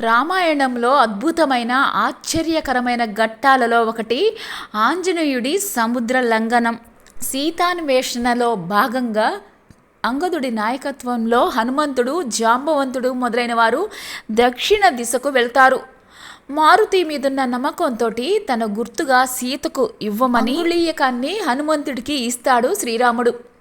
రామాయణంలో అద్భుతమైన ఆశ్చర్యకరమైన ఘట్టాలలో ఒకటి ఆంజనేయుడి సముద్ర లంఘనం. సీతాన్వేషణలో భాగంగా అంగదుడి నాయకత్వంలో హనుమంతుడు జాంబవంతుడు మొదలైన వారు దక్షిణ దిశకు వెళ్తారు. మారుతి మీదున్న నమ్మకంతో తన గుర్తుగా సీతకు ఇవ్వమని అంగుళీయకాన్ని హనుమంతుడికి ఇస్తాడు శ్రీరాముడు.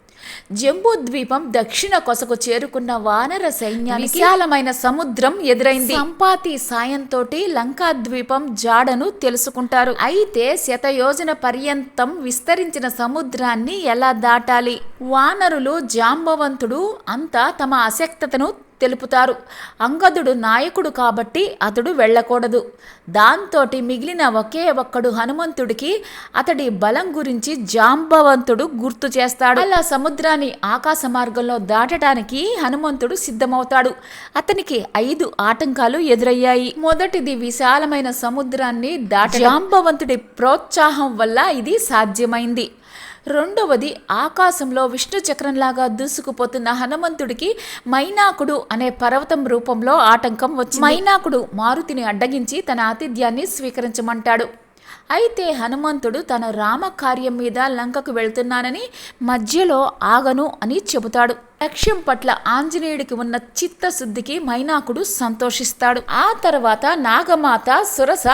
జంబూ ద్వీపం దక్షిణ కొసకు చేరుకున్న వానర సైన్యానికి విశాలమైన సముద్రం ఎదురైంది. సంపాతి సాయంతో లంకా ద్వీపం జాడను తెలుసుకుంటారు. అయితే శతయోజన పర్యంతం విస్తరించిన సముద్రాన్ని ఎలా దాటాలి? వానరులు జాంబవంతుడు అంతా తమ అశక్తతను తెలుపుతారు. అంగదుడు నాయకుడు కాబట్టి అతడు వెళ్ళకూడదు. దాంతోటి మిగిలిన ఒకే ఒక్కడు హనుమంతుడికి అతడి బలం గురించి జాంబవంతుడు గుర్తు చేస్తాడు. అలా సముద్రాన్ని ఆకాశ మార్గంలో దాటడానికి హనుమంతుడు సిద్ధమవుతాడు. అతనికి ఐదు ఆటంకాలు ఎదురయ్యాయి. మొదటిది విశాలమైన సముద్రాన్ని దాట జాంబవంతుడి ప్రోత్సాహం వల్ల ఇది సాధ్యమైంది. రెండవది ఆకాశంలో విష్ణు చక్రంలాగా దూసుకుపోతున్న హనుమంతుడికి మైనాకుడు అనే పర్వతం రూపంలో ఆటంకం వచ్చింది. మైనాకుడు మారుతిని అడ్డగించి తన ఆతిథ్యాన్ని స్వీకరించమంటాడు. అయితే హనుమంతుడు తన రామకార్యం మీద లంకకు వెళ్తున్నానని మధ్యలో ఆగను అని చెబుతాడు. లక్ష్యం పట్ల ఆంజనేయుడికి ఉన్న చిత్తశుద్ధికి మైనాకుడు సంతోషిస్తాడు. ఆ తర్వాత నాగమాత సురస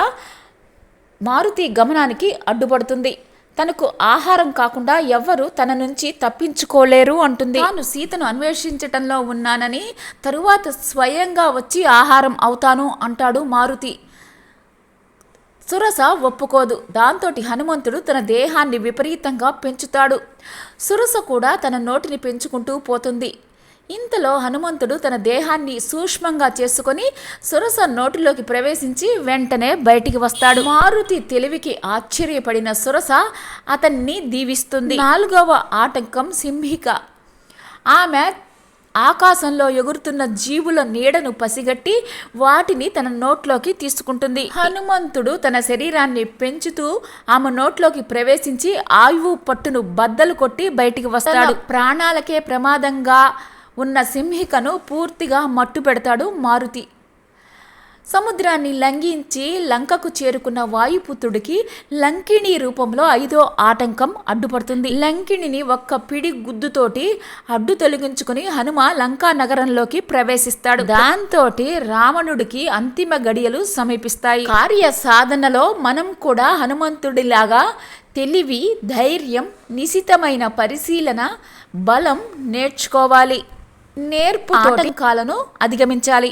మారుతి గమనానికి అడ్డుపడుతుంది. తనకు ఆహారం కాకుండా ఎవ్వరు తన నుంచి తప్పించుకోలేరు అంటుంది. తాను సీతను అన్వేషించటంలో ఉన్నానని తరువాత స్వయంగా వచ్చి ఆహారం అవుతాను అంటాడు మారుతి. సురస ఒప్పుకోదు. దాంతో హనుమంతుడు తన దేహాన్ని విపరీతంగా పెంచుతాడు. సురస కూడా తన నోటిని పెంచుకుంటూ పోతుంది. ఇంతలో హనుమంతుడు తన దేహాన్ని సూక్ష్మంగా చేసుకొని సురస నోటిలోకి ప్రవేశించి వెంటనే బయటికి వస్తాడు. మారుతి తెలివికి ఆశ్చర్యపడిన సురస అతన్ని దీవిస్తుంది. నాలుగవ ఆటంకం సింహిక. ఆమె ఆకాశంలో ఎగురుతున్న జీవుల నీడను పసిగట్టి వాటిని తన నోట్లోకి తీసుకుంటుంది. హనుమంతుడు తన శరీరాన్ని పెంచుతూ ఆమె నోట్లోకి ప్రవేశించి ఆయువు పట్టును బద్దలు కొట్టి బయటికి వస్తాడు. ప్రాణాలకే ప్రమాదంగా ఉన్న సింహికను పూర్తిగా మట్టు పెడతాడు మారుతి. సముద్రాన్ని లంఘించి లంకకు చేరుకున్న వాయుపుత్రుడికి లంకిణి రూపంలో ఐదో ఆటంకం అడ్డుపడుతుంది. లంకిణిని ఒక్క పిడి గుద్దుతోటి అడ్డు తొలగించుకుని హనుమ లంకా నగరంలోకి ప్రవేశిస్తాడు. దాంతో రావణుడికి అంతిమ గడియలు సమీపిస్తాయి. కార్య సాధనలో మనం కూడా హనుమంతుడిలాగా తెలివి ధైర్యం నిశితమైన పరిశీలన బలం నేర్చుకోవాలి. నేర్పు ఆటంకాలను అధిగమించాలి.